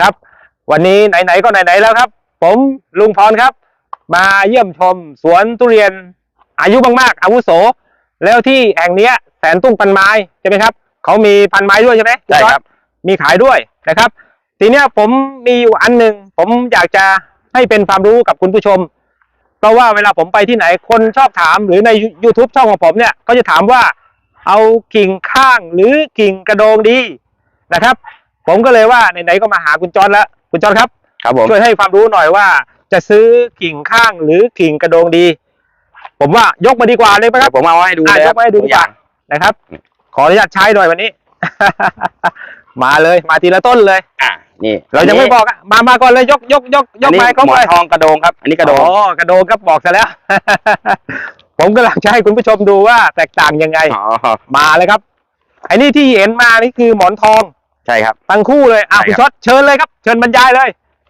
ครับ วันนี้ไหนๆก็ไหนๆแล้วครับ ผมลุงพรครับ มาเยี่ยมชมสวนทุเรียนอายุมากๆอาวุโส แล้วที่แห่งเนี้ยแสนตุ้งพันไม้ใช่ไหมครับเขามีพันไม้ด้วยใช่ไหมใช่ครับ มีขายด้วยนะครับ ทีเนี้ยผมมีอยู่อันหนึ่งผมอยากจะให้เป็นความรู้กับคุณผู้ชม เพราะว่าเวลาผมไปที่ไหนคนชอบถามหรือใน YouTube ช่องของผมเนี่ยก็จะถามว่าเอากิ่งข้างหรือกิ่งกระโดงดีนะครับ ผมก็เลยว่าไหนๆก็มาหาคุณจอนแล้ว คุณจอนครับครับผมช่วยให้ความรู้หน่อยว่า จะซื้อกิ่งข้างหรือกิ่งกระโดงดี ผมว่ายกมาดีกว่าเลยไหมคเดี๋รัยบวผมเอาให้ดูอะเลยยกมาให้ดูดีกว่านะครับ ขออนุญาตใช้หน่อยวันนี้ มาเลยมาทีละต้นเลย อะนี่ เรายังไม่บอกอะมามาก่อนเลยยกยกยกยอักนนี้ไม้ครบหมอเลนยทองกระโดงครับ อันนี้กระโดงอ๋อกระโดงก็บอกซะแล้ว ผมกำลังจะให้คุณผู้ชมดูว่าแตกต่างยังไงอ๋อมาเลยครับไอ้นี่ที่เห็นมานี่คือหมอนทอง ใช่ครับ ทั้งคู่เลยอะใช่คุณครับชดเชิญเลยครับ เชิญบรรยายเลย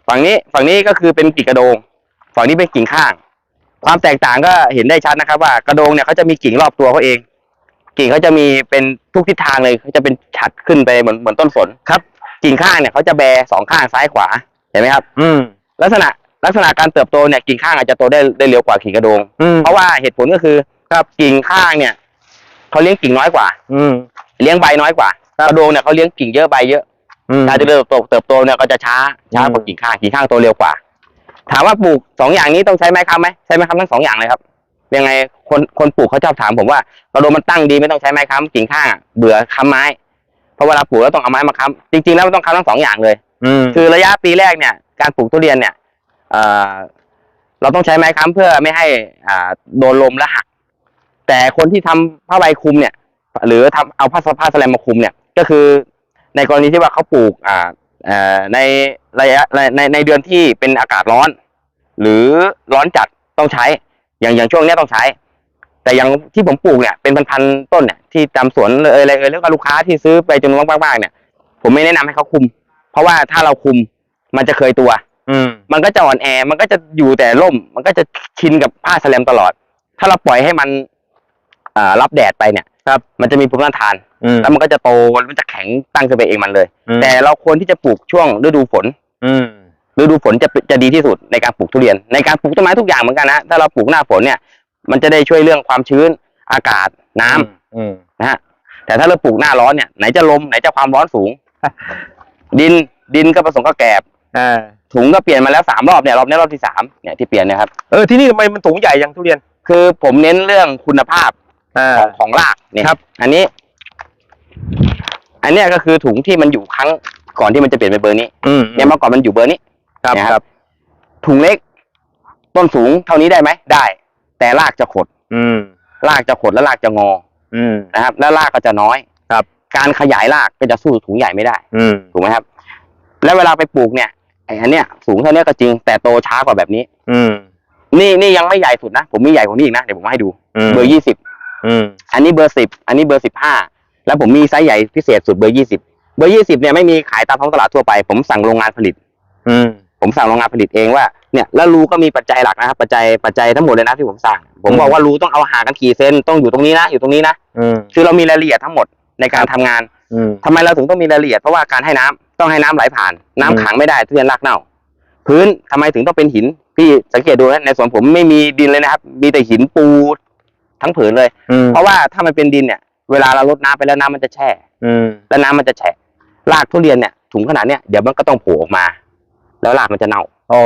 ฝั่งนี้ฝั่งนี้ก็คือเป็นกิ่งกระโดง ฝั่งนี้เป็นกิ่งข้าง ความแตกต่างก็เห็นได้ชัดนะครับ ว่ากระโดงเนี่ยเขาจะมีกิ่งรอบตัวเขาเอง กิ่งเขาจะมีเป็นทุกทิศทางเลยเขาจะเป็นฉัดขึ้นไปเหมือนเหมือนต้นสนครับ กิ่งข้างเนี่ยเขาจะแบสองข้างซ้ายขวาเห็นไหมครับ อืมลักษณะลักษณะการเติบโตเนี่ยกิ่งข้างอาจจะโตได้ได้เร็วกว่ากิ่งกระโดง อืมเพราะว่าเหตุผลก็คือครับกิ่งข้างเนี่ยเขาเลี้ยงกิ่งน้อยกว่า อืมเลี้ยงใบน้อยกว่าครับ กระโดงเนี่ยเขาเลี้ยงกิ่งเยอะใบเยอะอืม การเจริญเติบโตเติบโตเนี่ยก็จะช้าช้ากว่าอืม กิ่งข้างกิ่งข้างโตเร็วกว่า ถามว่าปลูกสองอย่างนี้ต้องใช้ไม้ค้ำไหมใช้ไม้ค้ำทั้งสองอย่างเลยครับยังไงคนคนปลูกเขาชอบถามผมว่ากระโดงมันตั้งดีไม่ต้องใช้ไม้ค้ำกิ่งข้างอะเบื่อค้ำไม้เพราะเวลาปลูกแล้วต้องเอาไม้มาค้ำจริงๆแล้วมันต้องค้ำทั้งสองอย่างเลย อืมคือระยะปีแรกเนี่ยการปลูกทุเรียนเนี่ยเอ่อเราต้องใช้ไม้ค้ำเพื่อไม่ให้อ่าโดนลมและหัก แต่คนที่ทำผ้าใบคลุมเนี่ย หรือทำเอาผ้าผ้าแสแลมมาคลุมเนี่ย ก็คือในกรณีที่ว่าเขาปลูกอ่าเอ่อในระยะในในในเดือนที่เป็นอากาศร้อน หรือร้อนจัดต้องใช้ อย่างอย่างช่วงเนี้ยต้องใช้ แต่อย่างที่ผมปลูกเนี่ยเป็นพันๆต้นเนี่ยที่ตามสวนเลยอะไรเอ่ยแล้วก็ลูกค้าที่ซื้อไปจำนวนมากๆเนี่ย ผมไม่แนะนำให้เขาคุม เพราะว่าถ้าเราคุมมันจะเคยตัว อืมมันก็จะอ่อนแอมันก็จะอยู่แต่ร่ม มันก็จะชินกับผ้าแสแลมตลอด ถ้าเราปล่อยให้มันอ่ารับแดดไปเนี่ย ครับมันจะมีภูมิต้านทาน อืม แล้วมันก็จะโตมันจะแข็งตั้งขึ้นไปเองมันเลย อืม แต่เราควรที่จะปลูกช่วงฤดูฝน อืม ฤดูฝนจะจะดีที่สุดในการปลูกทุเรียน ในการปลูกต้นไม้ทุกอย่างเหมือนกันนะถ้าเราปลูกหน้าฝนเนี่ย มันจะได้ช่วยเรื่องความชื้นอากาศน้ำอืม นะฮะแต่ถ้าเราปลูกหน้าร้อนเนี่ยไหนจะลมไหนจะความร้อนสูง ดินดินก็ผสมกับแกบอ่า ถุงก็เปลี่ยนมาแล้วสามรอบเนี่ยรอบนี้รอบที่สามเนี่ยที่เปลี่ยนเนะครับ เออ ที่นี่ทำไมมันถุงใหญ่ยังทุเรียน คือผมเน้นเรื่องคุณภาพ อ่า ของของรากเนี่ยครับ อันนี้ อันเนี้ยก็คือถุงที่มันอยู่ครั้งก่อนที่มันจะเปลี่ยนเป็นเบอร์นี้ อืมเนี่ยเมื่อก่อนมันอยู่เบอร์นี้ ครับเนี่ยครับถุงเล็ก ต้นสูงเท่านี้ได้ไหมได้ แต่รากจะขดอืม รากจะขดและรากจะงออืม นะครับ แล้วรากก็จะน้อยครับ การขยายรากก็จะสู้ถุงใหญ่ไม่ได้ อืม ถูกไหมครับ แล้วเวลาไปปลูกเนี่ยไอ้อันเนี้ยสูงเท่านี้ก็จริงแต่โตช้ากว่าแบบนี้ อืม นี่นี่ยังไม่ใหญ่สุดนะ ผมมีใหญ่กว่านี้อีกนะ เดี๋ยวผมให้ดู อืมเบอร์ยี่สิบ อืมอันนี้เบอร์สิบอันนี้เบอร์สิบห้าแล้วผมมีไซส์ใหญ่พิเศษสุดเบอร์ยี่สิบเบอร์ยี่สิบเนี่ยไม่มีขายตามท้องตลาดทั่วไป ผมสั่งโรงงานผลิต อืมผมสั่งโรงงานผลิตเองว่าเนี่ยแล้วรูก็มีปัจจัยหลักนะครับปัจจัยปัจจัยทั้งหมดเลยนะที่ผมสั่ง ผมอืมบอกว่ารูต้องเอาห่างกันกี่เซนต้องอยู่ตรงนี้นะอยู่ตรงนี้นะอืมคือเรามีรายละเอียดทั้งหมดในการทำงานอืม ทำไมเราถึงต้องมีรายละเอียดเพราะว่าการให้น้ำต้องให้น้ำไหลผ่าน น้ำอืม ขังไม่ได้ทุเรียนรากเน่า พื้นทำไมถึงต้องเป็นหิน พี่สังเกตดูนะในสวนผมไม่มีดินเลยนะครับ มีแต่หินปู ทั้งผืนเลย อืมเพราะว่าถ้ามันเป็นดินเนี่ย เวลาเราลดน้ำไปแล้วน้ำมันจะแช่ อืมแล้วน้ำมันจะแฉะรากทุเรียนเนี่ยถุงขนาดเนี้ยเดี๋ยวมันก็ต้องโผล่ออกมา แล้วรากมันจะเน่า โอ้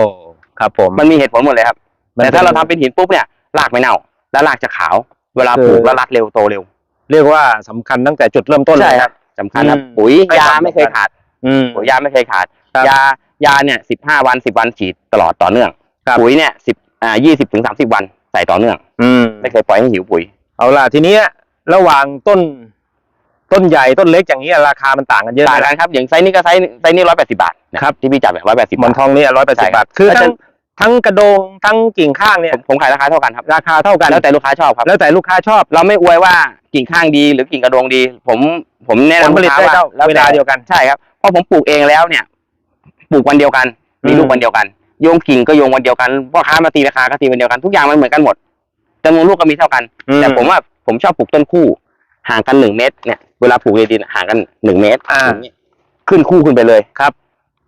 ครับผมมันมีเหตุผลหมดเลยครับ แต่ถ้าเราทำเป็นหินปุ๊บเนี่ยรากไม่เน่า แล้วรากจะขาว เวลาปลูกแล้วรัดเร็วโตเร็วเรียกว่าสำคัญตั้งแต่จุดเริ่มต้นเลยใช่ครับสำคัญครับอืมปุ๋ยให้ยาความไม่เคยสำคัญ ขาดอืม ปุ๋ยยาไม่เคยขาด ครับยายาเนี่ยสิบห้าวันสิบวันฉีดตลอดต่อเนื่องครับ ปุ๋ยเนี่ยสิบอ่ายี่สิบถึงสามสิบวัน ใส่ต่อเนื่อง อืมไม่เคยปล่อยให้หิวปุ๋ย เอาล่ะทีเนี้ยระหว่างต้น ต้นใหญ่ต้นเล็กอย่างนี้ยราคามันต่างกันเยอะต่างนะกันครับ อย่างไซส์นี้ก็ไซส์ไซส์นี้ร้อยแปดสิบาทนะครับ ที่พี่จับแบบร้อยแปดสิบหมอนทองนี่ร้อยแปดใช่สิบครับบาทคือแล้วทั้จะงทั้งกระโดงทั้งกิ่งข้างเนี่ย ผมผมขายราคาเท่ากันครับ ราคาเท่ากันแล้วแต่ลูกค้าชอบครับ แล้วแต่ลูกค้าชอบ เราไม่อวยว่ากิ่งข้างดีหรือกิ่งกระโดงดี ผมผมแนะผลนำผลูลิตกค้าได้ว่าเท่าแล้วเวแต่ลาเดียวกัน ใช่ครับเพราะผมปลูกเองแล้วเนี่ย ปลูกวันเดียวกัน มีอืมลูกวันเดียวกัน โยงกิ่งก็โยงวันเดียวกันพ่อค้ามาตีราคาก็ตีวันเดียวกันทุกอย่างมันเหมือนกันหมดจำนวนลูกก็มีเท่ากันแต่ผมว่าผมชอบปลูกต้นคู่ ห่างกันหนึ่งเมตรเนี่ยเวลาปลูกในดินห่างกันหนึ่งเมตรอ่าอย่างเงี้ยขึ้นคู่ขึ้นไปเลยครับ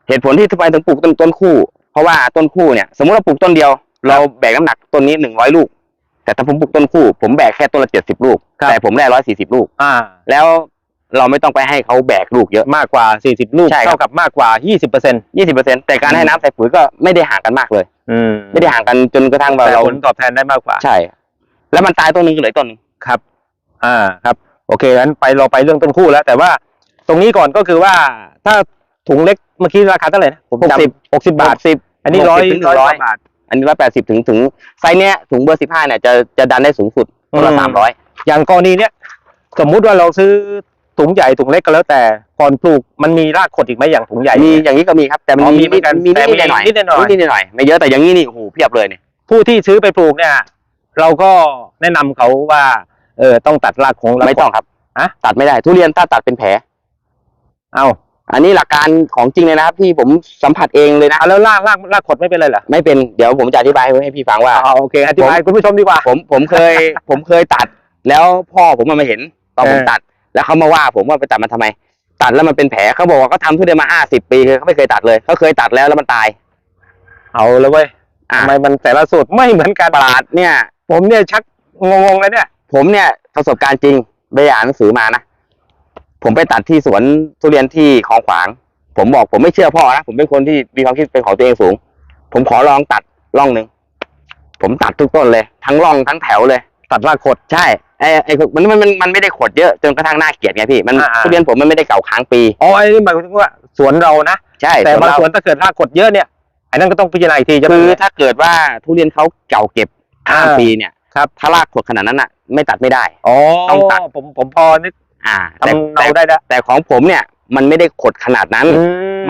เหตุผลที่ทำไมถึงปลูกต้นต้นคู่ เพราะว่าต้นคู่เนี่ยสมมติเราปลูกต้นเดียว เราแบกน้ำหนักต้นนี้หนึ่งร้อยลูก แต่ถ้าผมปลูกต้นคู่ ผมแบกแค่ต้นละเจ็ดสิบลูก ครับ แต่ผมได้ร้อยสี่สิบลูก อ่า แล้ว เราไม่ต้องไปให้เขาแบกลูกเยอะ มากกว่า 40 ลูกใช่ครับ เท่ากับมากกว่า 20เปอร์เซ็นต์ยี่สิบเปอร์เซ็นแต่การให้น้ำใส่ปุ๋ยก็ไม่ได้ห่างกันมากเลยอืมไม่ได้ห่างกันจนกระทั่งว่าแต่เราผลตอบแทนได้มากกว่า ใช่ แล้วมันตายต้นหนึงก็เหลืออกต้นหนึง ครับ อ่า ครับ โอเค งั้นไปเราไปเรื่องต้นคู่แล้ว แต่ว่าตรงนี้ก่อนก็คือว่า ถ้าถุงเล็กเมื่อกี้ราคาเท่าไหร่นะ ผมหกจำสิบ หกสิบบาท สิบ อันนี้ร้อยถึงร้อยร้อยบาท อันนี้ร้อยแปดสิบถึงถึงไซส์เนี้ยถุงเบอร์สิบห้าเนี่ยจะจะดันได้สูงสุดต้นละอืม สามร้อยอย่างกรณีเนี้ย สมมุติว่าเราซื้อ ถุงใหญ่ถุงเล็กก็แล้วแต่ก่อนปลูกมันมีรากขดอีกไหมอย่างถุงใหญ่มีเนี่ย อย่างนี้ก็มีครับแต่มันอ๋อมีมีเหมือนกันมีแต่นิดๆหน่อยมีนิดๆหน่อยนิดๆหน่อยไม่เยอะแต่อย่างนี้นี่โอ้โหเพียบเลยเนี่ยผู้ที่ซื้อไปปลูกเนี่ย เราก็แนะนำเขาว่าเออต้องตัดรากของรากไม่ต้องครับฮะตัดไม่ได้ทุเรียนถ้าตัดเป็นแผล เอาอันนี้หลักการของจริงเลยนะครับที่ผมสัมผัสเองเลยนะเอาแล้วรากรากรากขดไม่เป็นไรเหรอไม่เป็นเดี๋ยวผมจะอธิบายให้พี่ฟังว่า เอาโอเคอธิบายคุณผู้ชมดีกว่า ผมผมเคย ผมเคยตัดแล้วพ่อผมมาเห็นตอนผมเออ ตัด แล้วเขามาว่าผมว่าไปตัดมันทำไม ตัดแล้วมันเป็นแผลเขาบอกว่าเขาทำทุเรียนมาห้าสิบปีเขาไม่เคยตัดเลยเขาเคยตัดแล้วแล้วมันตาย เอาแล้วเว้ยอะทำไมมันแต่ละสูตรไม่เหมือนกันประหลาดเนี่ย ผมเนี่ยชักงงๆแล้วเนี่ย ผมเนี่ยประสบการณ์จริงไปอ่านหนังสือมานะผมไปตัดที่สวนทุเรียนที่คลองขวาง ผมบอกผมไม่เชื่อพ่อนะผมเป็นคนที่มีความคิดเป็นของตัวเองสูง ผมขอลองตัดร่องหนึ่งผมตัดทุกต้นเลย ทั้งร่องทั้งแถวเลย ตัดรากขดใช่ไอ้ไอ้มันมันมันมันไม่ได้ขดเยอะจนกระทั่งน่าเกลียดไงพี่มันอ่าๆ ทุเรียนผมมันไม่ได้เก่าค้างปี อ๋อไอ้นี่หมายถึงว่าสวนเรานะ ใช่แต่บางเรสวนถ้าเกิดรากขดเยอะเนี่ยอันนั้นก็ต้องพิจารณาอีกทีจะ คือถ้าเกิดว่าทุเรียนเขาเก่าเก็บข้ามอ่า ปีเนี่ยครับถ้ารากขดขนาดนั้นอะ ไม่ตัดไม่ได้ อ๋อต้องตัด ผมผมพอนึกอ่าแต่ทำแต่เราได้แล้วแต่ของผมเนี่ย มันไม่ได้ขดขนาดนั้น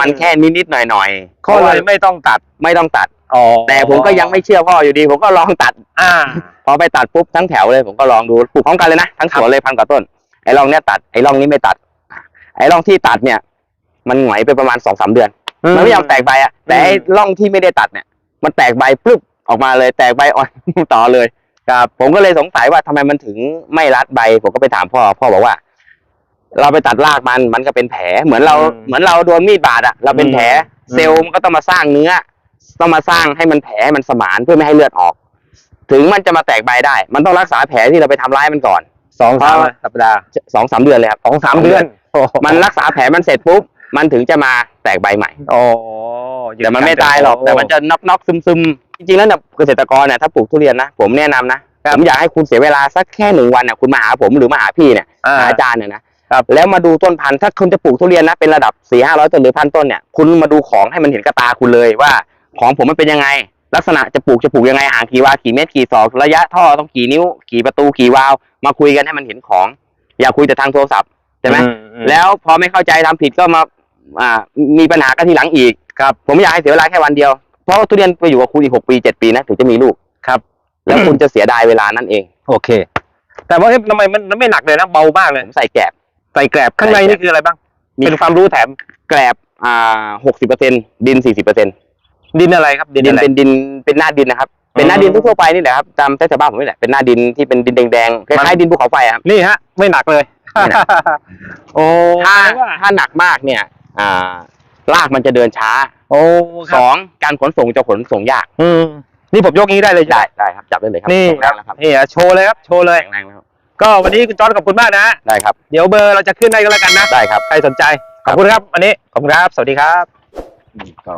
มันแค่นิดๆหน่อยๆข้อเลยไม่ต้องตัดไม่ต้องตัดอ๋อแต่ผมก็ยังไม่เชื่อพ่ออยู่ดี ผมก็ลองตัด อ่า พอไปตัดปุ๊บทั้งแถวเลย ผมก็ลองดูปลูกพร้อมกันเลยนะทั้งสวนเลยพันกว่าต้นไอ้ร่องเนี้ยตัดไอ้ร่องนี้ไม่ตัด ไอ้ร่องที่ตัดเนี่ย มันหงอยไปประมาณสองสามเดือนมันไม่ยอมแตกใบอะแต่ไอ้ร่องที่ไม่ได้ตัดเนี่ย มันแตกใบปุ๊บออกมาเลย แตกใบอ่อนต่อเลยครับผมก็เลยสงสัยว่าทำไมมันถึงไม่รัดใบ ผมก็ไปถามพ่อพ่อบอกว่า เราไปตัดรากมันมันก็เป็นแผลเหมือนเราอืมเหมือนเราโดนมีดบาดอะเราเป็นแผลอืม เซลล์มันก็ต้องมาสร้างเนื้อ ต้องมาสร้างให้มันแผลให้มันสมานเพื่อไม่ให้เลือดออก ถึงมันจะมาแตกใบได้ มันต้องรักษาแผลที่เราไปทำร้ายมันก่อน สองสามเพราะ สัปดาห์สองสามเดือนเลยครับสองสามเดือนโอ้โหมันรักษาแผลมันเสร็จปุ๊บมันถึงจะมาแตกใบใหม่อ๋อแต่มันไม่ตายหรอกแต่มันจะน็อกน็อกซึมซึมๆจริงๆแล้วเนี่ยเกษตรกรเนี่ยถ้าปลูกทุเรียนนะผมแนะนำนะผมอยากให้คุณเสียเวลาสักแค่หนึ่งวันเนี่ยคุณมาหาผมหรือมาหาพี่เนี่ยอ่า หาอาจารย์เนี่ยนะ ครับแล้วมาดูต้นพันธุ์ถ้าคุณจะปลูกทุเรียนนะเป็นระดับสี่ห้าร้อยต้นหรือพันต้นเนี่ยคุณมาดูของให้มันเห็นกระตาคุณเลยว่า ของผมมันเป็นยังไง ลักษณะจะปลูกจะปลูกยังไงห่างกี่วากี่เมตรกี่ศอกระยะท่อต้องกี่นิ้ว กี่ประตูกี่วาล์วมาคุยกันให้มันเห็นของ อย่าคุยแต่ทางโทรศัพท์ใช่ไหมอือืมแล้วพอไม่เข้าใจทำผิดก็มาอ่ามีปัญหากันทีหลังอีกครับผมอยากให้เสียเวลาแค่วันเดียวเพราะว่าทุเรียนไปอยู่กับคุณอีกหกปีเจ็ดปีนะถึงจะมีลูกครับ แล้วคุณจะเสียดายเวลานั่นเอง โอเค แต่ว่าเอ๊ะทำไมมันมันไม่หนักเลยนะเบามากเลยผมใส่แกลบ ใส่แกลบข้างในใส่แกลบนี่คืออะไรบ้าง มี เป็นความรู้แถมแกลบอ่าหกสิบเปอร์เซ็นดินสี่สิบเปอร์เซ็นดินอะไรครับดินดินอะไร เป็นดินเป็นหน้าดินนะครับ เป็นหน้าดินทั่วๆไปนี่แหละครับตามแถวบ้านผมนี่แหละเป็นหน้าดินที่เป็นดินแดงๆคมันล้ายๆดินภูเขาไฟอะครับ นี่ฮะ ไม่หนักเลย ไม่หนัก โอ้ถ้าแปลว่าถ้าหนักมากเนี่ย อ่ารากมันจะเดินช้าโอ้คสรับองการขนส่งจะขนส่งยากอืมนี่ผมยกนี้ได้เลยใช่ได้ไหมได้ครับจับได้เลยครับนี่แข็งคแรรับงแล้วครับนี่อะโชว์เลยครับ โชว์เลย แข็งแรงแล้วครับ ก็วันนี้คุณจอร์ดขอบคุณมากนะฮะได้ครับ เดี๋ยวเบอร์เราจะขึ้นให้ก็แล้วกันนะ ได้ครับ ใครสนใจ ขอบคุณครับ วันนี้ ขอบคุณครับ สวัสดีครับ ก็